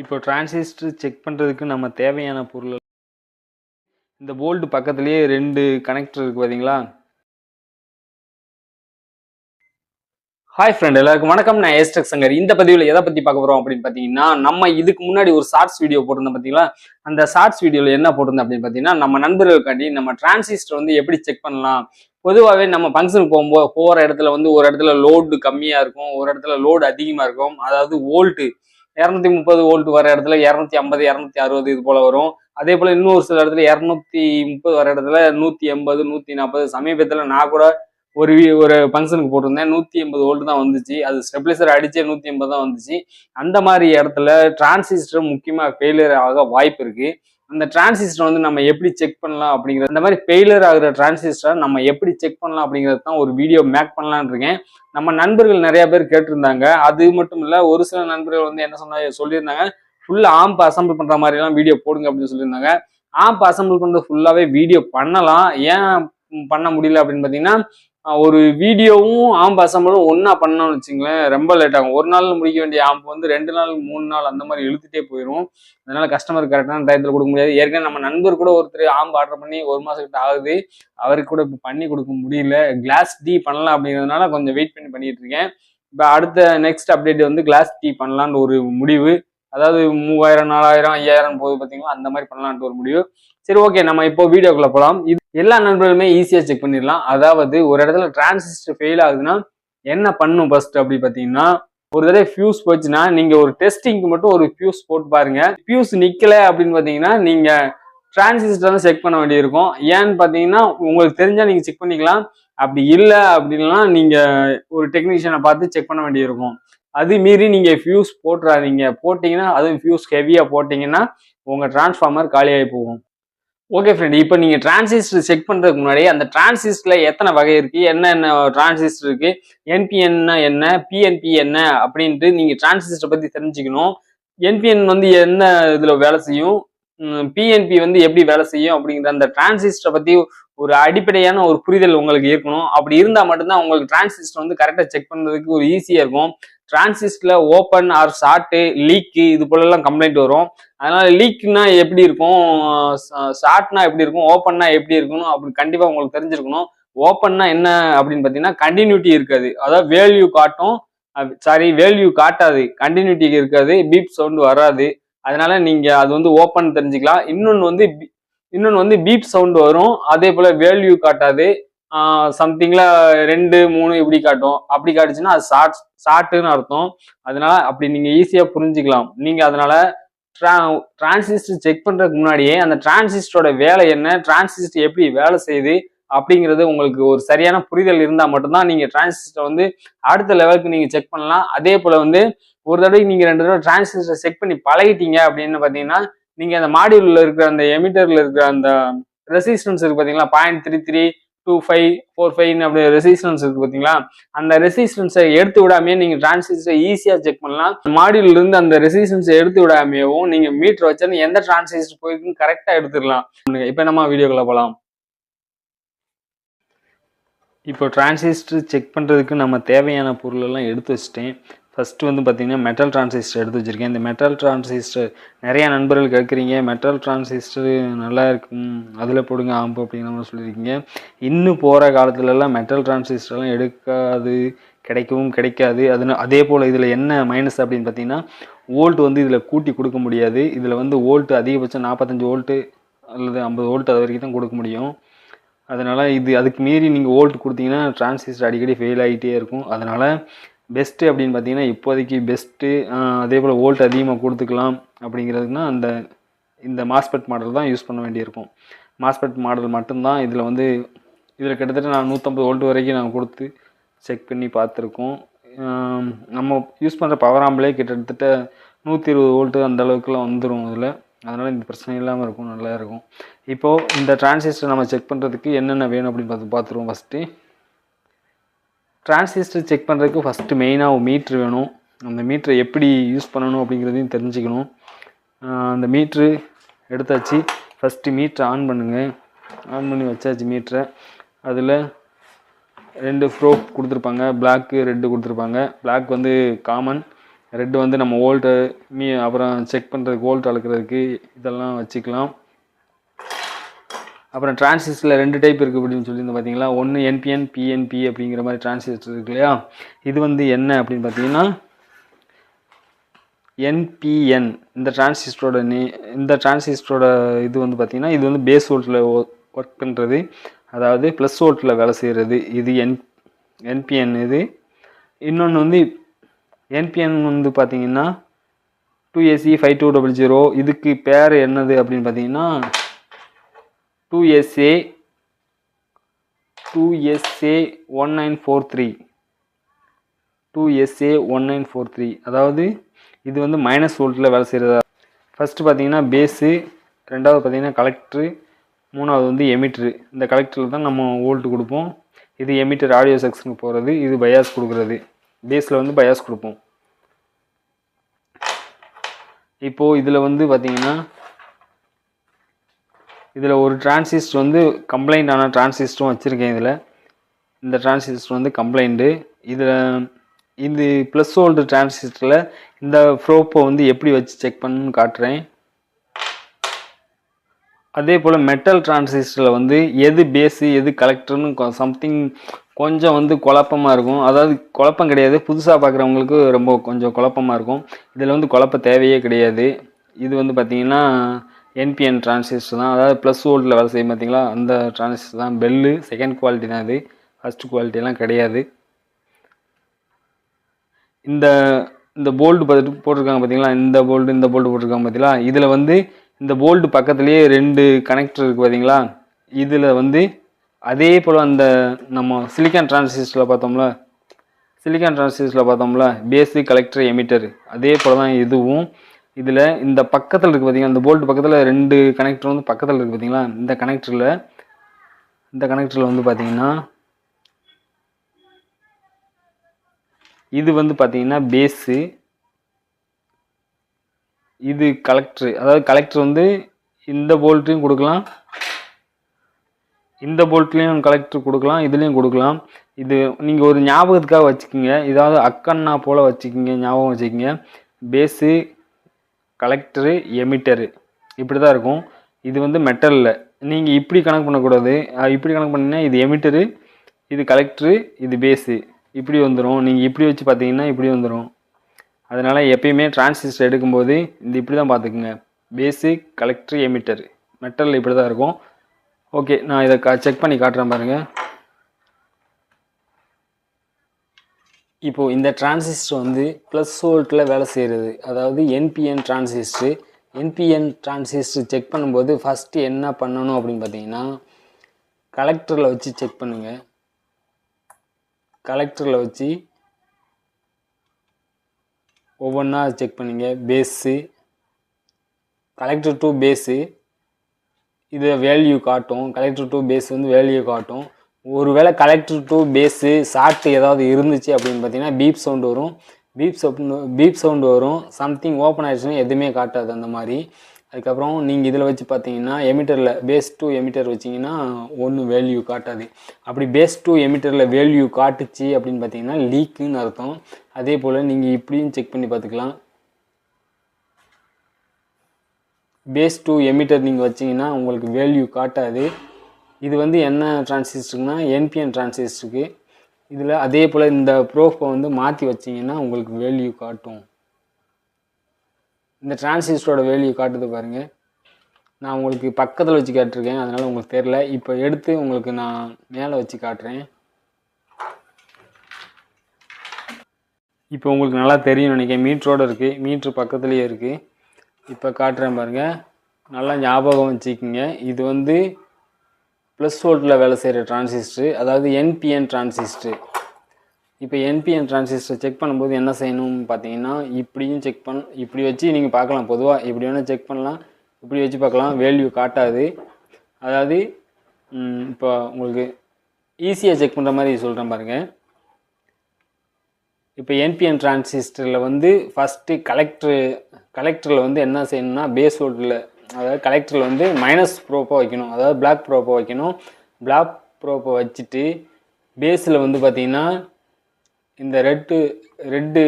இப்போ transistor check பண்ணுறதுக்கு நம்ம தேவையான பொருள் இந்த போல்டு பக்கத்துலேயே ரெண்டு கனெக்டர் இருக்குது பார்த்தீங்களா ஹாய் ஃப்ரெண்ட் எல்லாருக்கும் வணக்கம். நான் ஏஸ்டக் சங்கர் இந்த பதிவில் எதை பற்றி பார்க்க போகிறோம் அப்படின்னு பார்த்தீங்கன்னா நம்ம இதுக்கு முன்னாடி ஒரு ஷார்ட்ஸ் வீடியோ போட்டிருந்தோம் பார்த்தீங்களா அந்த ஷார்ட்ஸ் வீடியோவில் என்ன போட்டிருந்தோம் அப்படின்னு பார்த்தீங்கன்னா நம்ம நண்பர்களுக்காண்டி நம்ம டிரான்சிஸ்டர் வந்து எப்படி செக் பண்ணலாம்? பொதுவாகவே நம்ம ஃபங்க்ஷனுக்கு போகும்போது போகிற இடத்துல வந்து ஒரு இடத்துல லோடு கம்மியாக இருக்கும் ஒரு இடத்துல லோடு அதிகமாக இருக்கும். அதாவது ஓல்ட்டு இரநூத்தி முப்பது வோல்ட் வர இடத்துல இரநூத்தி ஐம்பது இரநூத்தி அறுபது இது போல வரும். அதே போல இன்னொரு சில இடத்துல இரநூத்தி முப்பது வர இடத்துல நூத்தி எண்பது நூத்தி நாற்பது சமீபத்துல நான் கூட ஒரு வி- ஒரு ஃபங்க்ஷனுக்கு போட்டிருந்தேன். நூத்தி எண்பது வோல்ட் தான் வந்துச்சு. அது ஸ்டெபிலைசர் அடிச்சே நூத்தி எண்பது தான் வந்துச்சு. அந்த மாதிரி இடத்துல டிரான்சிஸ்டர் முக்கியமா ஃபெயிலியர் ஆக வாய்ப்பு இருக்கு. அந்த டிரான்சிஸ்டர் வந்து நம்ம எப்படி செக் பண்ணலாம் அப்படிங்கிறது இந்த மாதிரி ஃபெயிலர் ஆகிற டிரான்சிஸ்டரை நம்ம எப்படி செக் பண்ணலாம் அப்படிங்கிறது தான் ஒரு வீடியோ மேக் பண்ணலான் இருக்கேன். நம்ம நண்பர்கள் நிறைய பேர் கேட்டிருந்தாங்க. அது மட்டும் இல்லை ஒரு சில நண்பர்கள் வந்து என்ன சொன்னா சொல்லியிருந்தாங்க ஃபுல்லாக ஆம்ப் அசம்பிள் பண்ணுற மாதிரிலாம் வீடியோ போடுங்க அப்படின்னு சொல்லியிருந்தாங்க. ஆம்ப் அசம்பிள் பண்ணுறது ஃபுல்லாகவே வீடியோ பண்ணலாம். ஏன் பண்ண முடியல அப்படின்னு பார்த்தீங்கன்னா ஒரு வீடியோவும் ஆம்ப் அசம்பிளும் ஒன்றா பண்ணோம்னு வச்சுங்களேன் ரொம்ப லேட் ஆகும். ஒரு நாள் முடிக்க வேண்டிய ஆம்ப் வந்து ரெண்டு நாள் மூணு நாள் அந்த மாதிரி இழுத்துட்டே போயிடும் அதனால கஸ்டமர் கரெக்டான டயத்தில் கொடுக்க முடியாது. ஏற்கனவே நம்ம நண்பர் கூட ஒருத்தர் ஆம்ப் ஆர்டர் பண்ணி ஒரு மாதம் கிட்ட ஆகுது. அவருக்கு கூட இப்போ பண்ணி கொடுக்க முடியல. கிளாஸ் டீ பண்ணலாம் அப்படிங்கிறதுனால கொஞ்சம் வெயிட் பண்ணி பண்ணிட்டு இருக்கேன். இப்போ அடுத்த நெக்ஸ்ட் அப்டேட் வந்து கிளாஸ் டீ பண்ணலான்னு ஒரு முடிவு. அதாவது மூவாயிரம் நாலாயிரம் ஐயாயிரம் போகுது பார்த்தீங்களா அந்த மாதிரி பண்ணலான்ட்டு ஒரு முடிவு. சரி ஓகே நம்ம இப்போ வீடியோக்குள்ள போகலாம் இது எல்லா நண்பர்களுமே ஈஸியாக செக் பண்ணிடலாம். அதாவது ஒரு இடத்துல டிரான்சிஸ்டர் ஃபெயில் ஆகுதுன்னா என்ன பண்ணும் ஃபர்ஸ்ட் அப்படி பார்த்தீங்கன்னா ஒரு தடவை ஃபியூஸ் போச்சுன்னா நீங்கள் ஒரு டெஸ்டிங்க்கு மட்டும் ஒரு ஃபியூஸ் போட்டு பாருங்க. ஃபியூஸ் நிற்கல அப்படின்னு பார்த்தீங்கன்னா நீங்கள் டிரான்சிஸ்டர் தான் செக் பண்ண வேண்டியிருக்கும். ஏன்னு பார்த்தீங்கன்னா உங்களுக்கு தெரிஞ்சா நீங்கள் செக் பண்ணிக்கலாம். அப்படி இல்லை அப்படின்னா நீங்கள் ஒரு டெக்னீஷியனை பார்த்து செக் பண்ண வேண்டியிருக்கும். அது மீறி நீங்கள் ஃபியூஸ் போட்டுறாதீங்க. போட்டிங்கன்னா அதுவும் ஃபியூஸ் ஹெவியாக போட்டிங்கன்னா உங்கள் டிரான்ஸ்ஃபார்மர் காலியாகி போகும். ஓகே ஃப்ரெண்ட் இப்போ நீங்கள் டிரான்சிஸ்டர் செக் பண்ணுறதுக்கு முன்னாடி அந்த டிரான்சிஸ்டரில் எத்தனை வகை இருக்குது என்னென்ன டிரான்சிஸ்டர் இருக்குது என்பிஎன்னா என்ன? பிஎன்பி என்ன? அப்படின்ட்டு நீங்கள் டிரான்சிஸ்டரை பற்றி தெரிஞ்சுக்கணும். என்பிஎன் வந்து என்ன இதில் வேலை செய்யும்? பிஎன்பி வந்து எப்படி வேலை செய்யும்? அப்படிங்கிற அந்த டிரான்சிஸ்டரை பற்றி ஒரு அடிப்படையான ஒரு புரிதல் உங்களுக்கு இருக்கணும். அப்படி இருந்தால் மட்டும்தான் உங்களுக்கு டிரான்சிஸ்டர் வந்து கரெக்டாக செக் பண்ணுறதுக்கு ஒரு ஈஸியாக இருக்கும். டிரான்சிஸ்டர்ல ஓப்பன் ஆர் ஷார்ட்டு லீக்கு இது போலலாம் கம்ப்ளைண்ட் வரும். அதனால லீக்னா எப்படி இருக்கும்? ஷார்ட்னா எப்படி இருக்கும்? ஓப்பன்னா எப்படி இருக்கணும்? அப்படி கண்டிப்பாக உங்களுக்கு தெரிஞ்சிருக்கணும். ஓப்பன்னா என்ன அப்படின்னு பார்த்தீங்கன்னா கண்டினியூட்டி இருக்காது. அதாவது வேல்யூ காட்டும். சாரி வேல்யூ காட்டாது. கண்டினியூட்டி இருக்காது. பீப் சவுண்டு வராது. அதனால நீங்கள் அது வந்து ஓப்பன் தெரிஞ்சுக்கலாம். இன்னொன்று வந்து இன்னொன்று வந்து பீப் சவுண்டு வரும். அதே போல் வேல்யூ காட்டாது. சம்திங்ல ரெண்டு மூணு இப்படி காட்டும். அப்படி காட்டுச்சுன்னா அது ஷார்ட் ஷார்ட்டுன்னு அர்த்தம். அதனால அப்படி நீங்க ஈஸியா புரிஞ்சுக்கலாம். நீங்க அதனால டிரான்சிஸ்டர் செக் பண்றதுக்கு முன்னாடியே அந்த டிரான்சிஸ்டரோட வேலை என்ன டிரான்சிஸ்டர் எப்படி வேலை செய்யுது அப்படிங்கிறது உங்களுக்கு ஒரு சரியான புரிதல் இருந்தால் மட்டும்தான் நீங்கள் டிரான்சிஸ்டர் வந்து அடுத்த லெவலுக்கு நீங்கள் செக் பண்ணலாம். அதே போல் வந்து ஒரு தடவை நீங்கள் ரெண்டு தடவை டிரான்சிஸ்டர் செக் பண்ணி பழகிட்டீங்க அப்படின்னு பார்த்தீங்கன்னா நீங்கள் அந்த மாடியூலில் இருக்கிற அந்த எமிட்டரில் இருக்கிற அந்த ரெசிஸ்டன்ஸ் இருக்கு பார்த்தீங்களா point three three two five four five அப்படி ரெசிஸ்டன்ஸ் இருக்கு பார்த்தீங்களா அந்த ரெசிஸ்டன்ஸை எடுத்து விடாமே நீங்கள் டிரான்சிஸ்டரை ஈஸியாக செக் பண்ணலாம். மாடியூல்ல இருந்து அந்த ரெசிஸ்டன்ஸை எடுத்து விடாமையவும் நீங்கள் மீட்டர் வச்சா எந்த டிரான்சிஸ்டர் போயிருக்குன்னு கரெக்டாக எடுத்துடலாம். இப்போ நம்ம வீடியோக்குள்ள போகலாம் இப்போ டிரான்சிஸ்டர் செக் பண்ணுறதுக்கு நம்ம தேவையான பொருளெல்லாம் எடுத்து வச்சிட்டேன். ஃபஸ்ட்டு வந்து பார்த்திங்கன்னா மெட்டல் டிரான்சிஸ்டர் எடுத்து வச்சிருக்கேன். இந்த மெட்டல் டிரான்சிஸ்டர் நிறையா நண்பர்கள் கேட்குறீங்க. மெட்டல் டிரான்சிஸ்டர் நல்லா இருக்கும். அதில் போடுங்க ஆம்பு அப்படிங்கிற மாதிரி சொல்லியிருக்கீங்க. இன்னும் போகிற காலத்துலலாம் மெட்டல் டிரான்சிஸ்டர்லாம் எடுக்காது கிடைக்கவும் கிடைக்காது. அது அதே போல் இதில் என்ன மைனஸ் அப்படின்னு பார்த்தீங்கன்னா வோல்ட் வந்து இதில் கூட்டி கொடுக்க முடியாது. இதில் வந்து வோல்ட் அதிகபட்சம் நாற்பத்தஞ்சு வோல்ட்டு அல்லது ஐம்பது வோல்ட் அது வரைக்கும் தான் கொடுக்க முடியும். அதனால் இது அதுக்கு மீறி நீங்கள் வோல்ட் கொடுத்தீங்கன்னா டிரான்சிஸ்டர் அடிக்கடி ஃபெயில் ஆகிட்டே இருக்கும். அதனால் பெஸ்ட்டு அப்படின்னு பார்த்தீங்கன்னா இப்போதைக்கு பெஸ்ட்டு அதே போல் வோல்ட் அதிகமாக கொடுத்துக்கலாம் அப்படிங்கிறதுனா அந்த இந்த மாஸ்பெட் மாடல் தான் யூஸ் பண்ண வேண்டியிருக்கும். மாஸ்பெட் மாடல் மட்டும்தான் இதில் வந்து இதில் கிட்டத்தட்ட நான் நூற்றம்பது ஓல்ட் வரைக்கும் நாங்கள் கொடுத்து செக் பண்ணி பார்த்துருக்கோம். நம்ம யூஸ் பண்ணுற பவர் ஆம்பிளே கிட்டத்தட்ட நூற்றி இருபது வோல்ட்டு அந்த அளவுக்குலாம் வந்துடும் இதில் அதனால் இந்த பிரச்சனை இல்லாமல் இருக்கும் நல்லா இருக்கும். இப்போது இந்த டிரான்சிஸ்டர் நம்ம செக் பண்ணுறதுக்கு என்னென்ன வேணும் அப்படின்னு பார்த்து பார்த்துருவோம் ஃபஸ்ட்டு டிரான்சிஸ்டர் செக் பண்ணுறதுக்கு ஃபஸ்ட்டு மெயினாக ஒரு மீட்ரு வேணும். அந்த மீட்ரை எப்படி யூஸ் பண்ணணும் அப்படிங்கிறதையும் தெரிஞ்சுக்கணும். அந்த மீட்ரு எடுத்தாச்சு. ஃபஸ்ட்டு மீட்ரை ஆன் பண்ணுங்கள் ஆன் பண்ணி வச்சாச்சு மீட்ரை அதில் ரெண்டு ப்ரோப் கொடுத்துருப்பாங்க. பிளாக்கு ரெட்டு கொடுத்துருப்பாங்க. பிளாக் வந்து காமன் ரெட்டு வந்து நம்ம ஓல்ட்டு மீ அப்புறம் செக் பண்ணுறதுக்கு ஓல்ட் அளக்கிறதுக்கு இதெல்லாம் வச்சுக்கலாம். அப்புறம் டிரான்சிஸ்டரில் ரெண்டு டைப் இருக்குது அப்படின்னு சொல்லியிருந்தோம் பார்த்தீங்களா ஒன்று என்பிஎன் பிஎன்பி அப்படிங்கிற மாதிரி டிரான்சிஸ்டர் இருக்கு இல்லையா? இது வந்து என்ன அப்படின்னு பார்த்தீங்கன்னா என்பிஎன் இந்த டிரான்சிஸ்டரோட நே இந்த டிரான்சிஸ்டரோட இது வந்து பார்த்தீங்கன்னா இது வந்து பேஸ் ஓல்ட்டில் ஒர்க் பண்ணுறது அதாவது ப்ளஸ் ஓல்ட்டில் வேலை செய்கிறது இது என் என்பிஎன் இது. இன்னொன்று வந்து என்பிஎன் வந்து பார்த்தீங்கன்னா two AC five two double zero இதுக்கு பேர் என்னது அப்படின்னு பார்த்தீங்கன்னா two SA two SA one nine four three two SA one nine four three அதாவது இது வந்து மைனஸ் வோல்ட்டில் வேலை செய்கிறதா ஃபஸ்ட்டு பார்த்தீங்கன்னா பேஸு ரெண்டாவது பார்த்தீங்கன்னா கலெக்ட்ரு மூணாவது வந்து எமிட்ரு இந்த கலெக்டரில் தான் நம்ம வோல்ட் கொடுப்போம். இது எமிட்டர் ஆடியோ செக்ஷனுக்கு போகிறது இது பயாஸ் கொடுக்குறது. பேஸில் வந்து பயாஸ் கொடுப்போம். இப்போது இதில் வந்து பார்த்திங்கன்னா இதில் ஒரு டிரான்சிஸ்டர் வந்து கம்ப்ளைண்ட் ஆன டிரான்சிஸ்டரும் வச்சுருக்கேன் இதில். இந்த டிரான்சிஸ்டர் வந்து கம்ப்ளைண்ட்டு இதில் இது ப்ளஸ் ஓல்டு டிரான்சிஸ்டரில் இந்த ஃப்ரோப்பை வந்து எப்படி வச்சு செக் பண்ணணும்னு காட்டுறேன். அதே போல் மெட்டல் டிரான்சிஸ்டரில் வந்து எது பேஸு எது கலெக்டர்னு சம்திங் கொஞ்சம் வந்து குழப்பமாக இருக்கும். அதாவது குழப்பம் கிடையாது. புதுசாக பார்க்குறவங்களுக்கு ரொம்ப கொஞ்சம் குழப்பமாக இருக்கும். இதில் வந்து குழப்ப தேவையே கிடையாது. இது வந்து பார்த்திங்கன்னா என்பிஎன் டிரான்சிஸ்டர் தான். அதாவது ப்ளஸ் வோல்ட்டில் வேலை செய்யும் பார்த்தீங்களா? அந்த டிரான்சிஸ்டர் தான். பெல்லு செகண்ட் குவாலிட்டி தான் இது. ஃபஸ்ட் குவாலிட்டிலாம் கிடையாது. இந்த இந்த போல்டு பார்த்துட்டு போட்டிருக்காங்க பார்த்தீங்களா? இந்த போல்டு இந்த போல்டு போட்டிருக்காங்க பார்த்தீங்களா? இதில் வந்து இந்த போல்டு பக்கத்துலேயே ரெண்டு கனெக்டர் இருக்குது பார்த்தீங்களா? இதில் வந்து அதே போல் அந்த நம்ம சிலிக்கான் டிரான்சிஸ்டரில் பார்த்தோம்ல. சிலிக்கான் டிரான்சிஸ்டரில் பார்த்தோம்ல. பேஸு கலெக்டர் எமிட்டர் அதே போல் தான் இதுவும். இதில் இந்த பக்கத்தில் இருக்குது பார்த்தீங்களா இந்த போல்ட் பக்கத்தில் ரெண்டு கனெக்டர் வந்து பக்கத்தில் இருக்குது பார்த்தீங்களா இந்த கனெக்டரில் இந்த கனெக்டரில் வந்து பார்த்தீங்கன்னா இது வந்து பார்த்தீங்கன்னா பேஸு இது கலெக்டர் அதாவது கலெக்டர் வந்து இந்த போல்ட்லையும் கொடுக்கலாம் இந்த போல்ட்லேயும் கலெக்டர் கொடுக்கலாம் இதுலேயும் கொடுக்கலாம். இது நீங்கள் ஒரு ஞாபகத்துக்காக வச்சுக்கிங்க இதாவது அக்கண்ணா போல் வச்சுக்கிங்க ஞாபகம் வச்சுக்கிங்க. Base collector emitter. இப்படி தான் இருக்கும். இது வந்து மெட்டலில் நீங்கள் இப்படி கணக்கு பண்ணக்கூடாது. இப்படி கணக்கு பண்ணிங்கன்னா இது எமிட்டரு இது கலெக்டரு இது பேஸு. இப்படி வந்துடும் நீங்கள் இப்படி வச்சு பார்த்தீங்கன்னா இப்படி வந்துடும் அதனால் எப்பயுமே டிரான்சிஸ்டர் எடுக்கும்போது இந்த இப்படி தான் பார்த்துக்குங்க. Base collector emitter. மெட்டலில் இப்படி தான் இருக்கும். ஓகே நான் இதை கா செக் பண்ணி காட்டுறேன் பாருங்கள் இப்போது இந்த டிரான்சிஸ்டர் வந்து ப்ளஸ் வோல்ட்டில் வேலை செய்கிறது அதாவது NPN transistor NPN transistor check பண்ணும்போது ஃபஸ்ட்டு என்ன பண்ணணும் அப்படின்னு பார்த்தீங்கன்னா கலெக்டரில் வச்சு செக் பண்ணுங்கள் கலெக்டரில் வச்சு ஒவ்வொன்றா செக் பண்ணுங்க. பேஸு கலெக்டர் டூ பேஸு இது வேல்யூ காட்டும். கலெக்டர் டூ பேஸ் வந்து வேல்யூ காட்டும். ஒருவேளை கலெக்டர் டு பேஸு ஷார்ட் ஏதாவது இருந்துச்சு அப்படின்னு பார்த்தீங்கன்னா பீப் சவுண்ட் வரும். பீப் சவுண்ட் பீப் சவுண்டு வரும். சம்திங் ஓப்பன் ஆகிடுச்சுன்னா எதுவுமே காட்டாது அந்த மாதிரி. அதுக்கப்புறம் நீங்கள் இதில் வச்சு பார்த்தீங்கன்னா எமிட்டரில் பேஸ் டூ எமிட்டர் வச்சிங்கன்னா ஒன்றும் வேல்யூ காட்டாது. அப்படி பேஸ் டூ எமிட்டரில் வேல்யூ காட்டுச்சு அப்படின்னு பார்த்தீங்கன்னா லீக்குன்னு அர்த்தம். அதே போல் நீங்கள் இப்படியும் செக் பண்ணி பார்த்துக்கலாம். பேஸ் டூ எமிட்டர் நீங்கள் வச்சிங்கன்னா உங்களுக்கு வேல்யூ காட்டாது. இது வந்து என்ன டிரான்சிஸ்டருக்குனா என்பிஎன் டிரான்சிஸ்டருக்கு இதில் அதே போல் இந்த ப்ரோஃபை வந்து மாற்றி வச்சிங்கன்னா உங்களுக்கு வேல்யூ காட்டும். இந்த டிரான்சிஸ்டரோட வேல்யூ காட்டுது பாருங்கள் நான் உங்களுக்கு பக்கத்தில் வச்சு காட்டிருக்கேன். அதனால் உங்களுக்கு தெரில இப்போ எடுத்து உங்களுக்கு நான் மேலே வச்சு காட்டுறேன். இப்போ உங்களுக்கு நல்லா தெரியும் நினைக்கிறேன். மீட்டரோட இருக்குது மீட்ரு பக்கத்துலேயே இருக்குது இப்போ காட்டுறேன் பாருங்கள் நல்லா ஞாபகம் வச்சுக்கிங்க. இது வந்து ப்ளஸ் வோல்ட்டில் வேலை செய்கிற டிரான்சிஸ்டர் அதாவது என்பிஎன் டிரான்சிஸ்டர் இப்போ என்பிஎன் டிரான்சிஸ்டர் செக் பண்ணும்போது என்ன செய்யணும்னு பார்த்தீங்கன்னா இப்படியும் செக் பண்ண இப்படி வச்சு நீங்கள் பார்க்கலாம். பொதுவாக இப்படி வேணால் செக் பண்ணலாம். இப்படி வச்சு பார்க்கலாம். வேல்யூ காட்டாது. அதாவது இப்போ உங்களுக்கு ஈஸியாக செக் பண்ணுற மாதிரி சொல்கிறேன் பாருங்கள் இப்போ என்பிஎன் டிரான்சிஸ்டரில் வந்து ஃபஸ்ட்டு கலெக்டர் கலெக்டரில் வந்து என்ன செய்யணும்னா பேஸ் வோல்ட்டில் அதாவது கலெக்டரில் வந்து மைனஸ் ப்ரோப்போ வைக்கணும். அதாவது பிளாக் ப்ரோப்போ வைக்கணும். பிளாக் ப்ரோப்போ வச்சுட்டு பேஸில் வந்து பார்த்தீங்கன்னா இந்த ரெட்டு ரெட்டு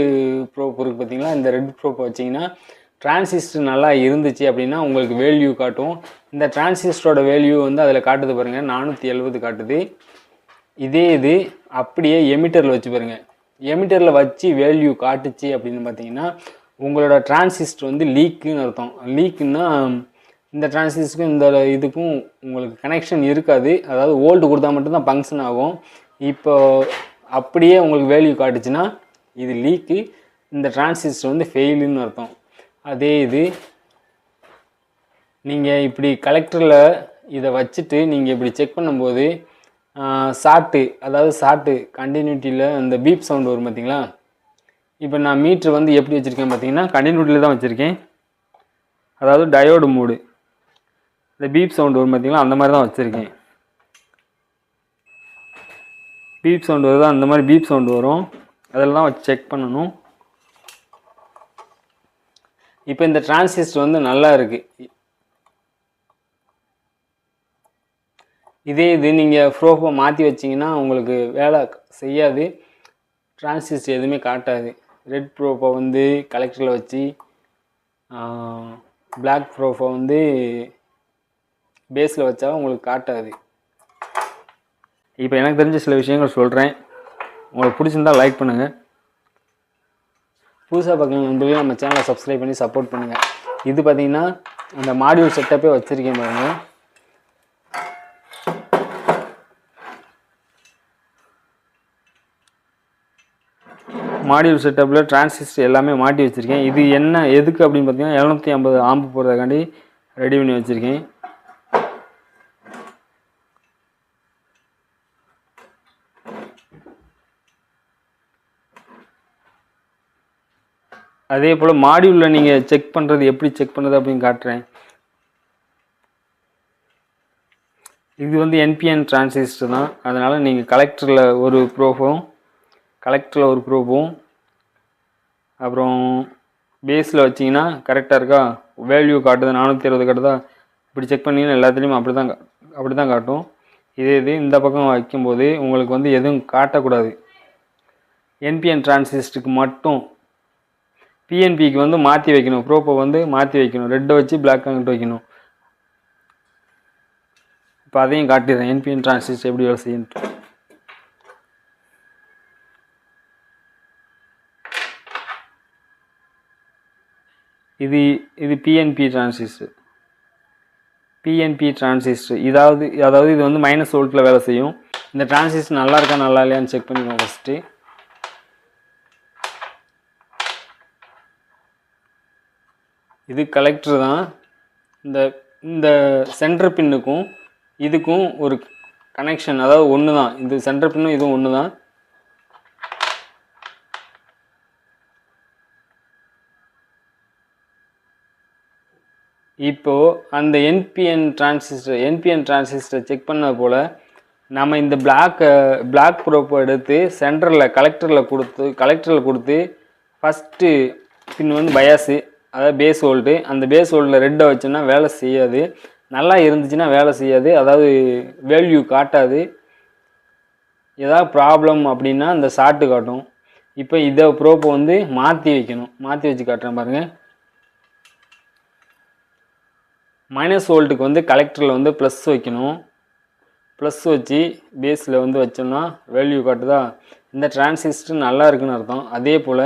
ப்ரோப் இருக்குது பார்த்தீங்களா இந்த ரெட் ப்ரோப் வச்சிங்கன்னா டிரான்சிஸ்டர் நல்லா இருந்துச்சு அப்படின்னா உங்களுக்கு வேல்யூ காட்டும். இந்த டிரான்சிஸ்டரோட வேல்யூ வந்து அதில் காட்டுது பாருங்கள் நானூற்றி எழுபது காட்டுது. இதே இது அப்படியே எமிட்டரில் வச்சு பாருங்கள் எமிட்டரில் வச்சு வேல்யூ காட்டுச்சு அப்படின்னு பார்த்தீங்கன்னா உங்களோட டிரான்சிஸ்டர் வந்து லீக்குன்னு அர்த்தம். லீக்குன்னா இந்த டிரான்சிஸ்டருக்கும் இந்த இதுக்கும் உங்களுக்கு கனெக்ஷன் இருக்காது. அதாவது ஓல்டு கொடுத்தா மட்டும்தான் ஃபங்க்ஷன் ஆகும். இப்போ அப்படியே உங்களுக்கு வேல்யூ காட்டுச்சுன்னா இது லீக்கு இந்த டிரான்சிஸ்டர் வந்து ஃபெயிலுன்னு அர்த்தம். அதே இது நீங்கள் இப்படி கலெக்டரில் இதை வச்சுட்டு நீங்கள் இப்படி செக் பண்ணும்போது ஷார்ட்டு அதாவது ஷார்ட்டு கண்டினியூட்டியில் அந்த பீப் சவுண்ட் வரும் பார்த்தீங்களா இப்போ நான் மீட்ரு வந்து எப்படி வச்சுருக்கேன் பார்த்தீங்கன்னா கண்டினியூட்டியில் தான் வச்சுருக்கேன். அதாவது டயோடு மூடு இந்த பீப் சவுண்ட் வரும் பார்த்தீங்களா அந்த மாதிரி தான் வச்சுருக்கேன். பீப் சவுண்ட் வருதா? அந்த மாதிரி பீப் சவுண்ட் வரும். அதில் தான் வச்சு செக் பண்ணணும். இப்போ இந்த டிரான்சிஸ்டர் வந்து நல்லா இருக்குது இதே இது நீங்கள் ப்ரோஃபை மாற்றி வச்சிங்கன்னா உங்களுக்கு வேலை செய்யாது. டிரான்சிஸ்டர் எதுவுமே காட்டாது. ரெட் ப்ரோஃபை வந்து கலெக்டரில் வச்சு பிளாக் ப்ரோஃபை வந்து பேஸில் வச்சா உங்களுக்கு காட்டாது. இப்போ எனக்கு தெரிஞ்ச சில விஷயங்கள் சொல்கிறேன் உங்களுக்கு பிடிச்சிருந்தால் லைக் பண்ணுங்கள் புதுசாக பார்க்குற நம்ம சேனலை சப்ஸ்கிரைப் பண்ணி சப்போர்ட் பண்ணுங்கள் இது பார்த்திங்கன்னா அந்த மாடியூல் செட்டப்பே வச்சுருக்கேன் பாருங்கள் மாடியூல் செட்டப்பில் டிரான்சிஸ்டர் எல்லாமே மாட்டி வச்சுருக்கேன். இது என்ன எதுக்கு அப்படின்னு பார்த்தீங்கன்னா எழுநூற்றி ஐம்பது ஆம்பு போடுறதுக்காண்டி ரெடி பண்ணி வச்சுருக்கேன். அதே போல் மாடியூலில் நீங்கள் செக் பண்ணுறது எப்படி செக் பண்ணுறது அப்படின்னு காட்டுறேன். இது வந்து என்பிஎன் டிரான்சிஸ்டர் தான். அதனால் நீங்கள் கலெக்டரில் ஒரு ப்ரோஃபும் கலெக்டரில் ஒரு ப்ரோஃபும் அப்புறம் பேஸில் வச்சிங்கன்னா கரெக்டாக இருக்கா? வேல்யூ காட்டுது நானூற்றி அறுபது காட்டுதா? இப்படி செக் பண்ணிங்கன்னா எல்லாத்துலேயும் அப்படி தான் அப்படி தான் காட்டும். இதே இது இந்த பக்கம் வைக்கும்போது உங்களுக்கு வந்து எதுவும் காட்டக்கூடாது. என்பிஎன் டிரான்சிஸ்டருக்கு மட்டும் பிஎன்பிக்கு வந்து மாற்றி வைக்கணும். ப்ரோப்பை வந்து மாற்றி வைக்கணும். ரெட்டை வச்சு பிளாக் அங்கிட்டு வைக்கணும். இப்போ அதையும் காட்டிடுறேன். என்பிஎன் டிரான்சிஸ்டர் எப்படி வேலை செய்யணும் இது இது பிஎன்பி டிரான்சிஸ்டர் பிஎன்பி டிரான்சிஸ்டர் இதாவது அதாவது இது வந்து மைனஸ் வோல்ட்டில் வேலை செய்யும். இந்த டிரான்சிஸ்டர் நல்லா இருக்கா நல்லா இல்லையான்னு செக் பண்ணிக்கோங்க ஃபஸ்ட்டு இது கலெக்டர் தான். இந்த இந்த சென்டர் பின்னுக்கும் இதுக்கும் ஒரு கனெக்ஷன் அதாவது ஒன்று தான். இது சென்டர் பின்னும் இதுவும் ஒன்று தான். இப்போது அந்த NPN transistor NPN transistor check பண்ண போல் நம்ம இந்த பிளாக் பிளாக் ப்ரோப்பை எடுத்து சென்டரில் கலெக்டரில் கொடுத்து கலெக்டரில் கொடுத்து ஃபஸ்ட்டு பின் வந்து பயாஸு அதாவது பேஸ் ஓல்டு அந்த பேஸ் ஓல்டில் ரெட்டை வச்சோன்னா வேலை செய்யாது. நல்லா இருந்துச்சுன்னா வேலை செய்யாது. அதாவது வேல்யூ காட்டாது. ஏதாவது ப்ராப்ளம் அப்படின்னா அந்த ஷார்ட்டு காட்டும். இப்போ இதை ப்ரோப்பை வந்து மாற்றி வைக்கணும். மாற்றி வச்சு காட்டுறேன் பாருங்கள் மைனஸ் வோல்ட்டுக்கு வந்து கலெக்டரில் வந்து ப்ளஸ் வைக்கணும். ப்ளஸ் வச்சு பேஸில் வந்து வச்சோம்னா வேல்யூ காட்டுதா? இந்த டிரான்சிஸ்டர் நல்லா இருக்குன்னு அர்த்தம். அதே போல்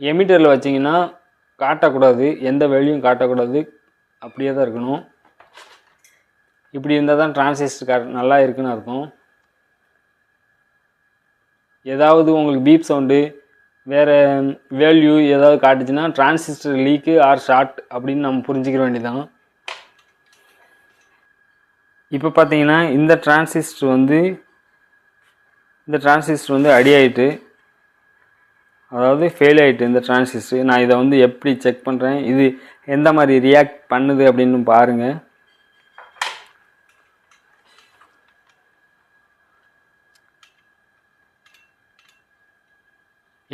எமிட்டரில் வச்சிங்கன்னா காட்டக்கூடாது எந்த வேலையும் காட்டக்கூடாது. அப்படியே தான் இருக்கணும். இப்படி இருந்தால் தான் டிரான்சிஸ்டர் கா நல்லா இருக்குன்னு அர்த்தம். ஏதாவது உங்களுக்கு பீப் சவுண்டு வேறு வேல்யூ ஏதாவது காட்டுச்சுன்னா டிரான்சிஸ்டர் லீக்கு ஆர் ஷார்ட் அப்படின்னு நம்ம புரிஞ்சுக்கிற வேண்டியதான் இப்போ பார்த்தீங்கன்னா இந்த டிரான்சிஸ்டர் வந்து இந்த டிரான்சிஸ்டர் வந்து அடியாயிட்டு அதாவது ஃபெயில் ஆகிட்டு இந்த டிரான்சிஸ்டர் நான் இதை வந்து எப்படி செக் பண்ணுறேன் இது எந்த மாதிரி ரியாக்ட் பண்ணுது அப்படின்னு பாருங்கள்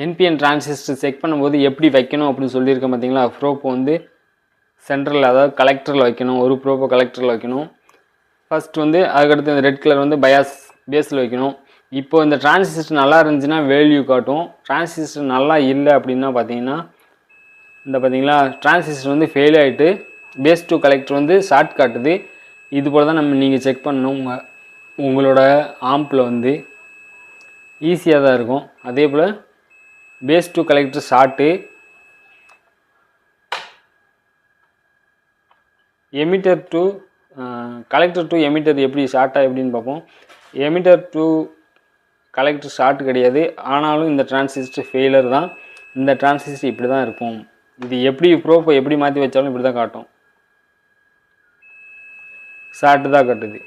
என்பிஎன் டிரான்சிஸ்டர் செக் பண்ணும்போது எப்படி வைக்கணும் அப்படின்னு சொல்லியிருக்கேன் பார்த்தீங்களா ப்ரோப்போ வந்து சென்ட்ரலில் அதாவது கலெக்டரில் வைக்கணும். ஒரு ப்ரோப்போ கலெக்டரில் வைக்கணும். ஃபஸ்ட் வந்து அதுக்கடுத்து இந்த ரெட் கலர் வந்து பயாஸ் பேஸில் வைக்கணும். இப்போ இந்த டிரான்சிஸ்டர் நல்லா இருந்துச்சுன்னா வேல்யூ காட்டும். டிரான்சிஸ்டர் நல்லா இல்லை அப்படின்னா பார்த்தீங்கன்னா இந்த பார்த்தீங்களா டிரான்சிஸ்டர் வந்து ஃபெயில் ஆகிட்டு பேஸ் டூ கலெக்டர் வந்து ஷார்ட் காட்டுது. இது போல் தான் நம்ம நீங்கள் செக் பண்ணணும். உங்கள் உங்களோட ஆம்பில் வந்து ஈஸியாக தான் இருக்கும். அதே போல் base to collector short emitter to collector to emitter எப்படி ஷார்ட்டாக எப்படின்னு பார்ப்போம். எமிட்டர் டு கலெக்டர் ஷார்ட் கிடையாது. ஆனாலும் இந்த டிரான்சிஸ்டர் ஃபெயிலர் தான். இந்த டிரான்சிஸ்டர் இப்படி தான் இருக்கும். இது எப்படி ப்ரோப்பை எப்படி மாற்றி வச்சாலும் இப்படி தான் காட்டும். ஷார்ட்டு தான் காட்டுது.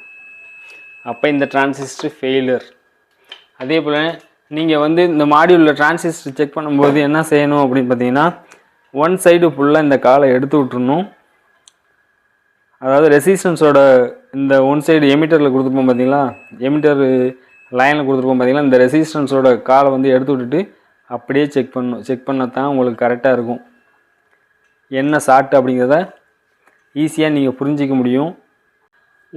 அப்போ இந்த டிரான்சிஸ்டர் ஃபெயிலர் அதே போல் நீங்கள் வந்து இந்த மாடியூலில் டிரான்சிஸ்டர் செக் பண்ணும்போது என்ன செய்யணும் அப்படின்னு பார்த்தீங்கன்னா ஒன் சைடு ஃபுல்லாக இந்த காலை எடுத்து விட்டுருணும் அதாவது ரெசிஸ்டன்ஸோட இந்த ஒன் சைடு எமிட்டரில் கொடுத்துருப்போம் பார்த்தீங்களா? எமிட்டர் லைனில் கொடுத்துருப்போம் பார்த்திங்கன்னா இந்த ரெசிஸ்டன்ஸோட காலை வந்து எடுத்து விட்டுட்டு அப்படியே செக் பண்ணணும் செக் பண்ணால் தான் உங்களுக்கு கரெக்டாக இருக்கும். என்ன ஷார்ட் அப்படிங்கிறத ஈஸியாக நீங்கள் புரிஞ்சிக்க முடியும்.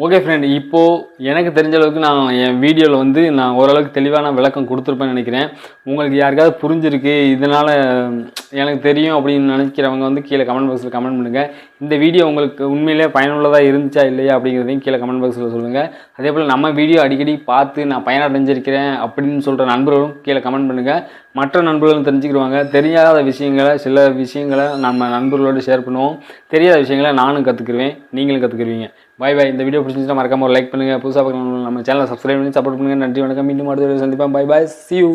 ஓகே ஃப்ரெண்ட் இப்போது எனக்கு தெரிஞ்ச அளவுக்கு நான் என் வீடியோவில் வந்து நான் ஓரளவுக்கு தெளிவான விளக்கம் கொடுத்துருப்பேன்னு நினைக்கிறேன். உங்களுக்கு யாருக்காவது புரிஞ்சிருக்கு இதனால் எனக்கு தெரியும் அப்படின்னு நினைக்கிறவங்க வந்து கீழே கமெண்ட் பாக்ஸில் கமெண்ட் பண்ணுங்கள் இந்த வீடியோ உங்களுக்கு உண்மையிலே பயனுள்ளதாக இருந்துச்சா இல்லையா அப்படிங்கிறதையும் கீழே கமெண்ட் பாக்ஸில் சொல்லுங்கள் அதே போல் நம்ம வீடியோ அடிக்கடி பார்த்து நான் பயனடைஞ்சிருக்கிறேன் அப்படின்னு சொல்கிற நண்பர்களும் கீழே கமெண்ட் பண்ணுங்கள் மற்ற நண்பர்களும் தெரிஞ்சுக்கிடுவாங்க. தெரியாத விஷயங்களை சில விஷயங்களை நம்ம நண்பர்களோடு ஷேர் பண்ணுவோம். தெரியாத விஷயங்களை நானும் கற்றுக்குருவேன் நீங்களும் கற்றுக்குருவீங்க பாய் பாய். இந்த வீடியோ பிடிச்சிருந்துச்சுன்னா மறக்காம ஒரு லைக் பண்ணுங்கள் புதுசாக பார்க்கணும் நம்ம சேனலை சப்ஸ்கிரைப் பண்ணி சப்போர்ட் பண்ணுங்கள் நன்றி வணக்கம். மீண்டும் அடுத்த வீடியோ சந்திப்பேன் பாய் பாய் சி யூ